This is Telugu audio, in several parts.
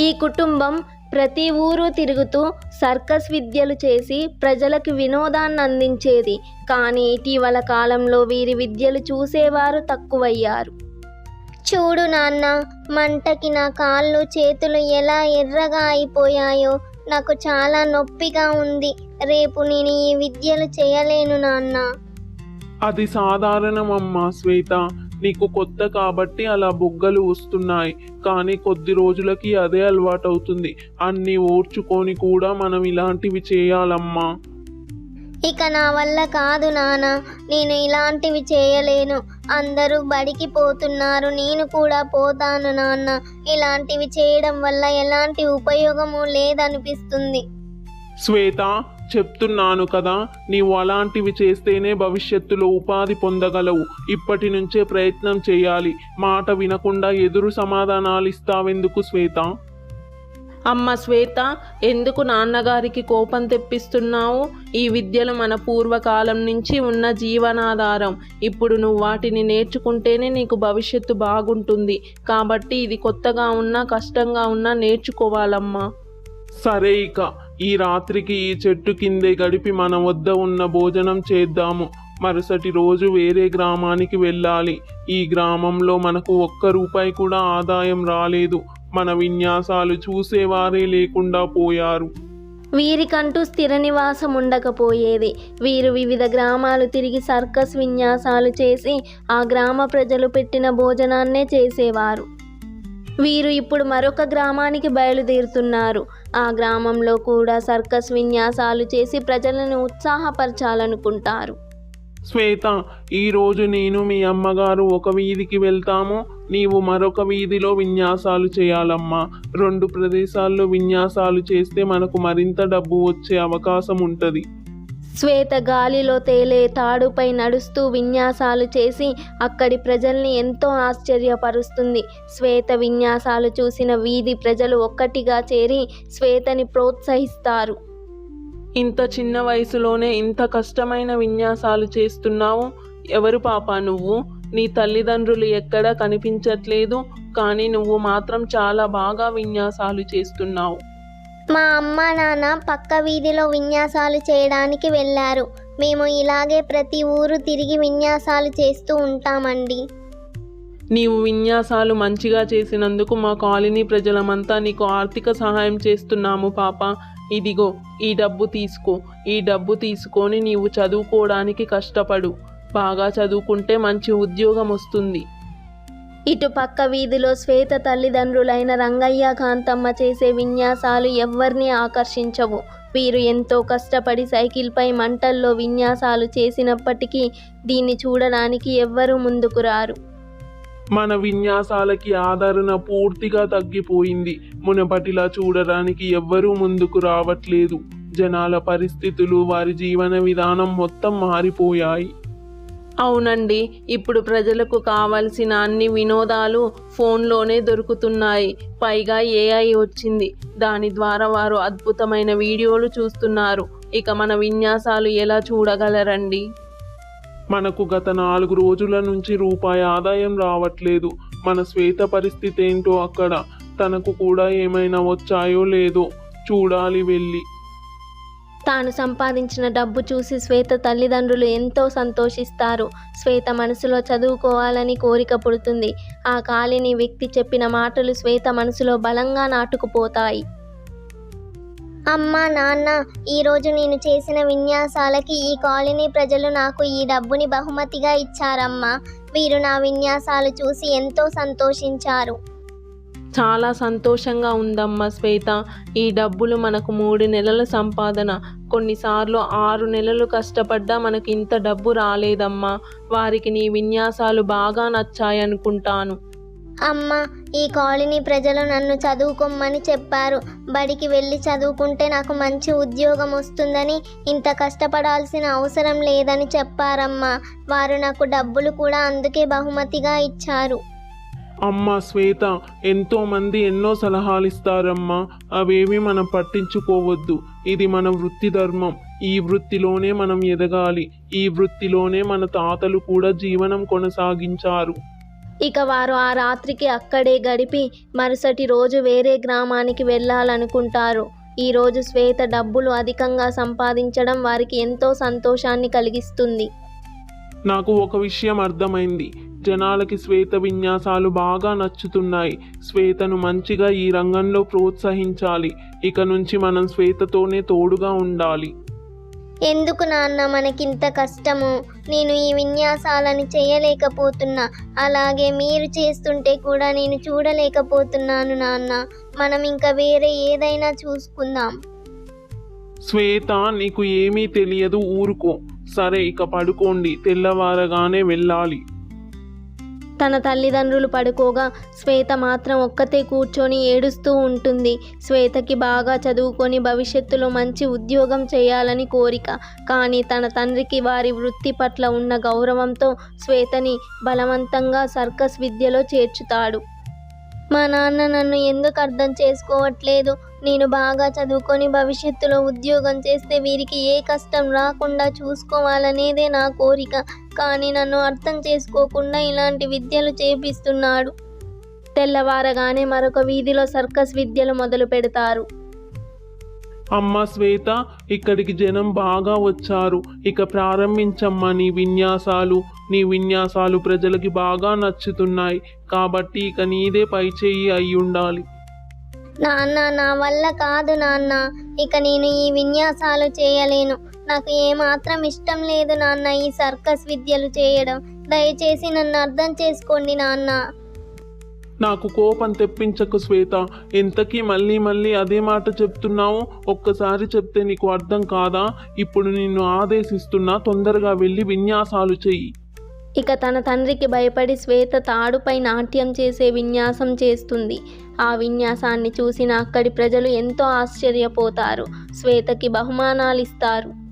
ఈ కుటుంబం ప్రతి ఊరు తిరుగుతూ సర్కస్ విద్యలు చేసి ప్రజలకు వినోదాన్ని అందించేది. కానీ ఇటీవల కాలంలో వీరి విద్యలు చూసేవారు తక్కువయ్యారు. చూడు నాన్న మంటకి నా కాళ్ళు చేతులు ఎలా ఎర్రగా అయిపోయాయో నాకు చాలా నొప్పిగా ఉంది. రేపు నేను ఈ విద్యలు చేయలేను నాన్న. అది సాధారణమమ్మా శ్వేత. నీకు కొత్త కాబట్టి అలా బుగ్గలు వస్తున్నాయి కానీ కొద్ది రోజులకి అదే అలవాటవుతుంది. అన్ని ఓర్చుకొని కూడా మనం ఇలాంటివి చేయాలమ్మా. ఇక నా వల్ల కాదు నాన్న నేను ఇలాంటివి చేయలేను. అందరూ బడికి పోతున్నారు. నేను కూడా పోతాను నాన్న. ఇలాంటివి చేయడం వల్ల ఎలాంటి ఉపయోగము లేదనిపిస్తుంది. శ్వేత చెప్తున్నాను కదా నీవు అలాంటివి చేస్తేనే భవిష్యత్తులో ఉపాధి పొందగలవు. ఇప్పటి నుంచే ప్రయత్నం చేయాలి. మాట వినకుండా ఎదురు సమాధానాలు ఇస్తావెందుకు శ్వేత? అమ్మ శ్వేత ఎందుకు నాన్నగారికి కోపం తెప్పిస్తున్నావు? ఈ విద్యలు మన పూర్వకాలం నుంచి ఉన్న జీవనాధారం. ఇప్పుడు నువ్వు వాటిని నేర్చుకుంటేనే నీకు భవిష్యత్తు బాగుంటుంది. కాబట్టి ఇది కొత్తగా ఉన్నా కష్టంగా ఉన్నా నేర్చుకోవాలమ్మా. సరే ఇక. ఈ రాత్రికి ఈ చెట్టు కిందే గడిపి మన వద్ద ఉన్న భోజనం చేద్దాము. మరుసటి రోజు వేరే గ్రామానికి వెళ్ళాలి. ఈ గ్రామంలో మనకు ఒక్క రూపాయి కూడా ఆదాయం రాలేదు. మన విన్యాసాలు చూసేవారే లేకుండా పోయారు. వీరికంటూ స్థిర నివాసం ఉండకపోయేది. వీరు వివిధ గ్రామాలు తిరిగి సర్కస్ విన్యాసాలు చేసి ఆ గ్రామ ప్రజలు పెట్టిన భోజనాన్నే చేసేవారు. వీరు ఇప్పుడు మరొక గ్రామానికి బయలుదేరుతున్నారు. ఆ గ్రామంలో కూడా సర్కస్ విన్యాసాలు చేసి ప్రజలను ఉత్సాహపరచాలనుకుంటారు. శ్వేత ఈరోజు నేను మీ అమ్మగారు ఒక వీధికి వెళ్తాము. నీవు మరొక వీధిలో విన్యాసాలు చేయాలమ్మా. రెండు ప్రదేశాల్లో విన్యాసాలు చేస్తే మనకు మరింత డబ్బు వచ్చే అవకాశం ఉంటుంది. శ్వేత గాలిలో తేలే తాడుపై నడుస్తూ విన్యాసాలు చేసి అక్కడి ప్రజల్ని ఎంతో ఆశ్చర్యపరుస్తుంది. శ్వేత విన్యాసాలు చూసిన వీధి ప్రజలు ఒక్కటిగా చేరి శ్వేతని ప్రోత్సహిస్తారు. ఇంత చిన్న వయసులోనే ఇంత కష్టమైన విన్యాసాలు చేస్తున్నావు? ఎవరు పాపా నువ్వు? నీ తల్లిదండ్రులు ఎక్కడా కనిపించట్లేదు కానీ నువ్వు మాత్రం చాలా బాగా విన్యాసాలు చేస్తున్నావు. మా అమ్మ నాన్న పక్క వీధిలో విన్యాసాలు చేయడానికి వెళ్ళారు. మేము ఇలాగే ప్రతి ఊరు తిరిగి విన్యాసాలు చేస్తూ ఉంటామండి. నీవు విన్యాసాలు మంచిగా చేసినందుకు మా కాలనీ ప్రజలమంతా నీకు ఆర్థిక సహాయం చేస్తున్నాము పాప. ఇదిగో ఈ డబ్బు తీసుకో. ఈ డబ్బు తీసుకొని నీవు చదువుకోవడానికి కష్టపడు. బాగా చదువుకుంటే మంచి ఉద్యోగం వస్తుంది. ఇటు పక్క వీధిలో శ్వేత తల్లిదండ్రులైన రంగయ్య కాంతమ్మ చేసే విన్యాసాలు ఎవ్వరిని ఆకర్షించవు. వీరు ఎంతో కష్టపడి సైకిల్పై మంటల్లో విన్యాసాలు చేసినప్పటికీ దీన్ని చూడడానికి ఎవ్వరూ ముందుకు రారు. మన విన్యాసాలకి ఆదరణ పూర్తిగా తగ్గిపోయింది. మునపటిలా చూడడానికి ఎవ్వరూ ముందుకు రావట్లేదు. జనాల పరిస్థితులు వారి జీవన విధానం మొత్తం మారిపోయాయి. అవునండి ఇప్పుడు ప్రజలకు కావలసిన అన్ని వినోదాలు ఫోన్లోనే దొరుకుతున్నాయి. పైగా ఏఐ వచ్చింది. దాని ద్వారా వారు అద్భుతమైన వీడియోలు చూస్తున్నారు. ఇక మన విన్యాసాలు ఎలా చూడగలరండి? మనకు గత నాలుగు రోజుల నుంచి రూపాయి ఆదాయం రావట్లేదు. మన శ్వేత పరిస్థితి ఏంటో అక్కడ తనకు కూడా ఏమైనా వచ్చాయో లేదో చూడాలి వెళ్ళి. తాను సంపాదించిన డబ్బు చూసి శ్వేత తల్లిదండ్రులు ఎంతో సంతోషిస్తారు. శ్వేత మనసులో చదువుకోవాలని కోరిక పుడుతుంది. ఆ కాలిని వ్యక్తి చెప్పిన మాటలు శ్వేత మనసులో బలంగా నాటుకుపోతాయి. అమ్మ నాన్న ఈరోజు నేను చేసిన విన్యాసాలకి ఈ కాలనీ ప్రజలు నాకు ఈ డబ్బుని బహుమతిగా ఇచ్చారమ్మా. వీరు నా విన్యాసాలు చూసి ఎంతో సంతోషించారు. చాలా సంతోషంగా ఉందమ్మా శ్వేత. ఈ డబ్బులు మనకు మూడు నెలల సంపాదన. కొన్నిసార్లు ఆరు నెలలు కష్టపడ్డా మనకి ఇంత డబ్బు రాలేదమ్మా. వారికి నీ విన్యాసాలు బాగా నచ్చాయనుకుంటాను. అమ్మ ఈ కాలనీ ప్రజలు నన్ను చదువుకోమని చెప్పారు. బడికి వెళ్ళి చదువుకుంటే నాకు మంచి ఉద్యోగం వస్తుందని ఇంత కష్టపడాల్సిన అవసరం లేదని చెప్పారమ్మా. వారు నాకు డబ్బులు కూడా అందుకే బహుమతిగా ఇచ్చారు. అమ్మ శ్వేత ఎంతో మంది ఎన్నో సలహాలు ఇస్తారమ్మా. అవేవి మనం పట్టించుకోవద్దు. ఇది మన వృత్తి ధర్మం. ఈ వృత్తిలోనే మనం ఎదగాలి. ఈ వృత్తిలోనే మన తాతలు కూడా జీవనం కొనసాగించారు. ఇక వారు ఆ రాత్రికి అక్కడే గడిపి మరుసటి రోజు వేరే గ్రామానికి వెళ్ళాలనుకుంటారు. ఈ రోజు శ్వేత డబ్బులు అధికంగా సంపాదించడం వారికి ఎంతో సంతోషాన్ని కలిగిస్తుంది. నాకు ఒక విషయం అర్థమైంది. జనాలకి శ్వేత విన్యాసాలు బాగా నచ్చుతున్నాయి. శ్వేతను మంచిగా ఈ రంగంలో ప్రోత్సహించాలి. ఇక నుంచి మనం శ్వేతతోనే తోడుగా ఉండాలి. ఎందుకు నాన్న మనకింత కష్టము? నేను ఈ విన్యాసాలను చేయలేకపోతున్నా. అలాగే మీరు చేస్తుంటే కూడా నేను చూడలేకపోతున్నాను నాన్న. మనం ఇంకా వేరే ఏదైనా చూసుకుందాం. శ్వేత నీకు ఏమీ తెలియదు ఊరుకో. సరే ఇక పడుకోండి. తెల్లవారగానే వెళ్ళాలి. తన తల్లిదండ్రులు పడుకోగా శ్వేత మాత్రం ఒక్కతే కూర్చొని ఏడుస్తూ ఉంటుంది. శ్వేతకి బాగా చదువుకొని భవిష్యత్తులో మంచి ఉద్యోగం చేయాలని కోరిక. కానీ తన తండ్రికి వారి వృత్తి పట్ల ఉన్న గౌరవంతో శ్వేతని బలవంతంగా సర్కస్ విద్యలో చేర్చుతాడు. మా నాన్న నన్ను ఎందుకు అర్థం చేసుకోవట్లేదు? నేను బాగా చదువుకొని భవిష్యత్తులో ఉద్యోగం చేస్తే వీరికి ఏ కష్టం రాకుండా చూసుకోవాలనేదే నా కోరిక. కానీ నన్ను అర్థం చేసుకోకుండా ఇలాంటి విద్యలు చేపిస్తున్నాడు. తెల్లవారగానే మరొక వీధిలో సర్కస్ విద్యలు మొదలు పెడతారు అమ్మ శ్వేత ఇక్కడికి జనం బాగా వచ్చారు. ఇక ప్రారంభించమ్మా నీ విన్యాసాలు. నీ విన్యాసాలు ప్రజలకి బాగా నచ్చుతున్నాయి. కాబట్టి ఇక నీదే పైచేయి అయి ఉండాలి నాన్న నా వల్ల కాదు నాన్న. ఇక నేను ఈ విన్యాసాలు చేయలేను. నాకు ఏమాత్రం ఇష్టం లేదు నాన్న ఈ సర్కస్ విద్యలు చేయడం. దయచేసి నన్ను అర్థం చేసుకోండి నాన్న. నాకు కోపం తెప్పించకు శ్వేత. ఎంతకీ మళ్ళీ మళ్ళీ అదే మాట చెప్తున్నావు? ఒక్కసారి చెప్తే నీకు అర్థం కాదా? ఇప్పుడు నిన్ను ఆదేశిస్తున్నా తొందరగా వెళ్ళి విన్యాసాలు చెయ్యి. ఇక తన తండ్రికి భయపడి శ్వేత తాడుపై నాట్యం చేసే విన్యాసం చేస్తుంది. ఆ విన్యాసాన్ని చూసిన అక్కడి ప్రజలు ఎంతో ఆశ్చర్యపోతారు. శ్వేతకి బహుమానాలు ఇస్తారు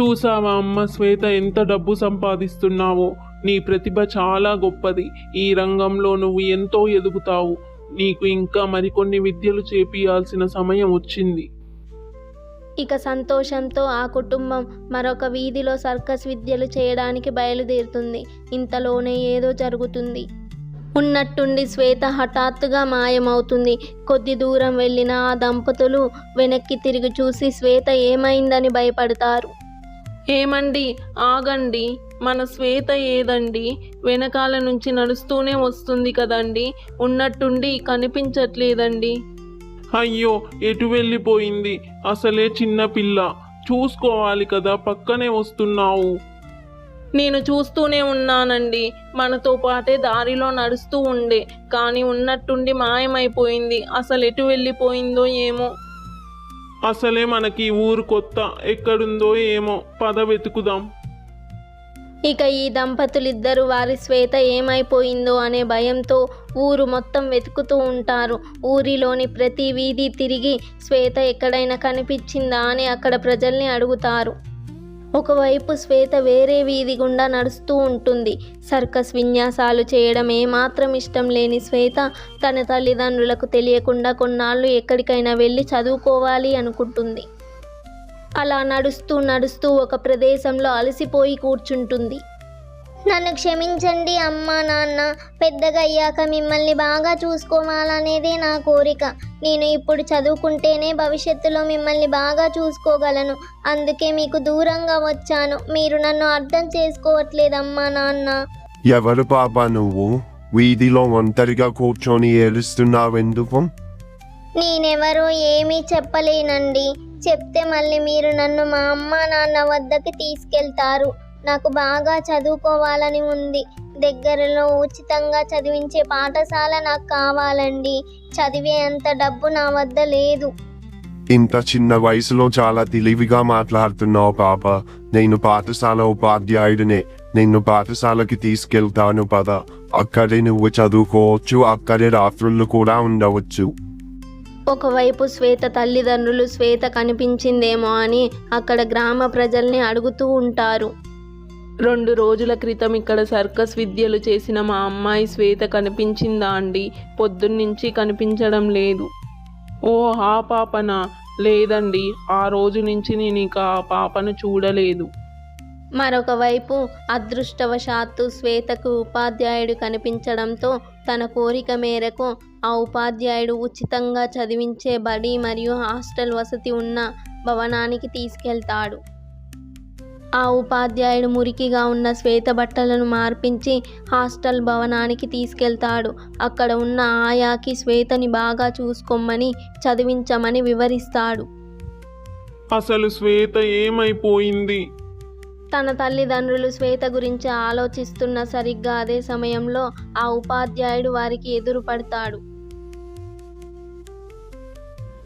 చూసావా అమ్మ శ్వేత ఎంత డబ్బు సంపాదిస్తున్నావో? నీ ప్రతిభ చాలా గొప్పది. ఈ రంగంలో నువ్వు ఎంతో ఎదుగుతావు. నీకు ఇంకా మరికొన్ని విద్యలు చేపియాల్సిన సమయం వచ్చింది. ఇక సంతోషంతో ఆ కుటుంబం మరొక వీధిలో సర్కస్ విద్యలు చేయడానికి బయలుదేరుతుంది. ఇంతలోనే ఏదో జరుగుతుంది. ఉన్నట్టుండి శ్వేత హఠాత్తుగా మాయమవుతుంది. కొద్ది దూరం వెళ్ళిన ఆ దంపతులు వెనక్కి తిరిగి చూసి శ్వేత ఏమైందని భయపడతారు. ఏమండి ఆగండి. మన శ్వేత ఏదండి? వెనకాల నుంచి నడుస్తూనే వస్తుంది కదండి. ఉన్నట్టుండి కనిపించట్లేదండి. అయ్యో ఎటు వెళ్ళిపోయింది? అసలే చిన్న పిల్ల. చూసుకోవాలి కదా పక్కనే వస్తున్నావు. నేను చూస్తూనే ఉన్నానండి. మనతో పాటే దారిలో నడుస్తూ ఉండే. కానీ ఉన్నట్టుండి మాయమైపోయింది. అసలు ఎటు వెళ్ళిపోయిందో ఏమో. అసలే మనకి ఊరు కొత్త. ఎక్కడుందో ఏమో. పద వెతుకుదాం. ఇక ఈ దంపతులిద్దరూ వారి శ్వేత ఏమైపోయిందో అనే భయంతో ఊరు మొత్తం వెతుకుతూ ఉంటారు. ఊరిలోని ప్రతి వీధి తిరిగి శ్వేత ఎక్కడైనా కనిపించిందా అని అక్కడ ప్రజల్ని అడుగుతారు. ఒకవైపు శ్వేత వేరే వీధి గుండా నడుస్తూ ఉంటుంది. సర్కస్ విన్యాసాలు చేయడం ఏమాత్రం ఇష్టం లేని శ్వేత తన తల్లిదండ్రులకు తెలియకుండా కొన్నాళ్ళు ఎక్కడికైనా వెళ్ళి చదువుకోవాలి అనుకుంటుంది. అలా నడుస్తూ నడుస్తూ ఒక ప్రదేశంలో అలసిపోయి కూర్చుంటుంది. నన్ను క్షమించండి అమ్మా నాన్న పెద్దగా అయ్యాక మిమ్మల్ని బాగా చూసుకోవాలనేదే నా కోరిక. నేను ఇప్పుడు చదువుకుంటేనే భవిష్యత్తులో మిమ్మల్ని బాగా చూసుకోగలను. అందుకే మీకు దూరంగా వచ్చాను. మీరు నన్ను అర్థం చేసుకోవట్లేదమ్మా నాన్న. ఎవరు పాప నువ్వు? వీధిలో ఒంటరిగా కూర్చొని ఏడుస్తున్నావెందుకు? నేనెవరో ఏమీ చెప్పలేనండి. చెప్తే మళ్ళీ మీరు నన్ను మా అమ్మ నాన్న వద్దకి తీసుకెళ్తారు. నాకు బాగా చదువుకోవాలని ఉంది. దగ్గరలో ఉచితంగా చదివించే పాఠశాల నాకు కావాలండి. చదివే అంత డబ్బు నా వద్ద లేదు. ఇంత చిన్న వయసులో చాలా తెలివిగా మాట్లాడుతున్నావు పాప. నేను పాఠశాల ఉపాధ్యాయుడినే. నిన్ను పాఠశాలకి తీసుకెళ్తాను పద. అక్కడే నువ్వు చదువుకోవచ్చు. అక్కడే రాత్రులు కూడా ఉండవచ్చు. ఒకవైపు శ్వేత తల్లిదండ్రులు శ్వేత కనిపించిందేమో అని అక్కడ గ్రామ ప్రజల్ని అడుగుతూ ఉంటారు. రెండు రోజుల క్రితం ఇక్కడ సర్కస్ విద్యలు చేసిన మా అమ్మాయి శ్వేత కనిపించిందా అండి? పొద్దున్నుంచి కనిపించడం లేదు. ఓ ఆ పాపనా? లేదండి ఆ రోజు నుంచి నేను ఇక ఆ పాపను చూడలేదు. మరొకవైపు అదృష్టవశాత్తు శ్వేతకు ఉపాధ్యాయుడు కనిపించడంతో తన కోరిక మేరకు ఆ ఉపాధ్యాయుడు ఉచితంగా చదివించే బడి మరియు హాస్టల్ వసతి ఉన్న భవనానికి తీసుకెళ్తాడు. ఆ ఉపాధ్యాయుడు మురికిగా ఉన్న శ్వేత బట్టలను మార్పించి హాస్టల్ భవనానికి తీసుకెళ్తాడు. అక్కడ ఉన్న ఆయాకి శ్వేతని బాగా చూసుకోమని చదివించమని వివరిస్తాడు. అసలు శ్వేత ఏమైపోయింది? తన తల్లిదండ్రులు శ్వేత గురించి ఆలోచిస్తున్న సరిగ్గా అదే సమయంలో ఆ ఉపాధ్యాయుడు వారికి ఎదురుపడతాడు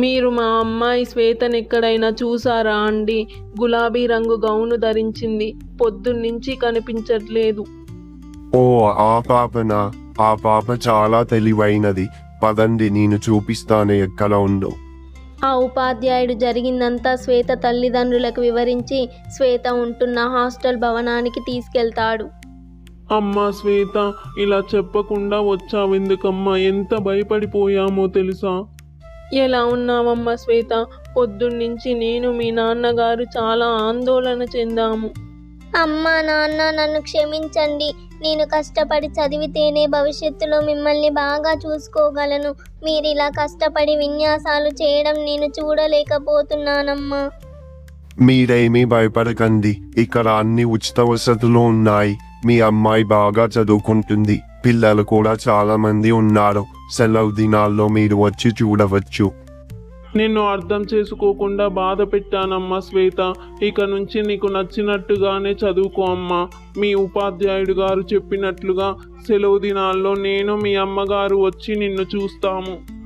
మీరు మా అమ్మాయి శ్వేతను ఎక్కడైనా చూసారా అండి? గులాబీ రంగు గౌను ధరించింది. పొద్దున్నుంచి కనిపించట్లేదు. ఓ ఆ పాపనా? ఆ పాప చాలా తెలివైనది. పదండి నేను చూపిస్తాను ఎక్కడ ఉందో ఆ ఉపాధ్యాయుడు జరిగిందంతా శ్వేత తల్లిదండ్రులకు వివరించి శ్వేత ఉంటున్న హాస్టల్ భవనానికి తీసుకెళ్తాడు. అమ్మా శ్వేత ఇలా చెప్పకుండా వచ్చావెందుకమ్మా? ఎంత భయపడిపోయామో తెలుసా? ఎలా ఉన్నావమ్మా శ్వేత? పొద్దున్నుంచి నేను మీ నాన్నగారు చాలా ఆందోళన చెందాము. అమ్మా నాన్న నన్ను క్షమించండి. నేను కష్టపడి చదివితేనే భవిష్యత్తులో మిమ్మల్ని బాగా చూసుకోగలను. మీరు ఇలా కష్టపడి విన్యాసాలు చేయడం నేను చూడలేకపోతున్నానమ్మా. మీరేమీ భయపడకండి. ఇక్కడ అన్ని ఉచిత వసతులు ఉన్నాయి. మీ అమ్మాయి బాగా చదువుకుంటుంది. పిల్లలు కూడా చాలా మంది ఉన్నారు. సెలవు దినాల్లో మీరు వచ్చి చూడవచ్చు. నిన్ను అర్థం చేసుకోకుండా బాధ పెట్టానమ్మా శ్వేత. ఇక నుంచి నీకు నచ్చినట్టుగానే చదువుకో అమ్మా. మీ ఉపాధ్యాయుడు గారు చెప్పినట్లుగా సెలవు దినాల్లో నేను మీ అమ్మగారు వచ్చి నిన్ను చూస్తాము.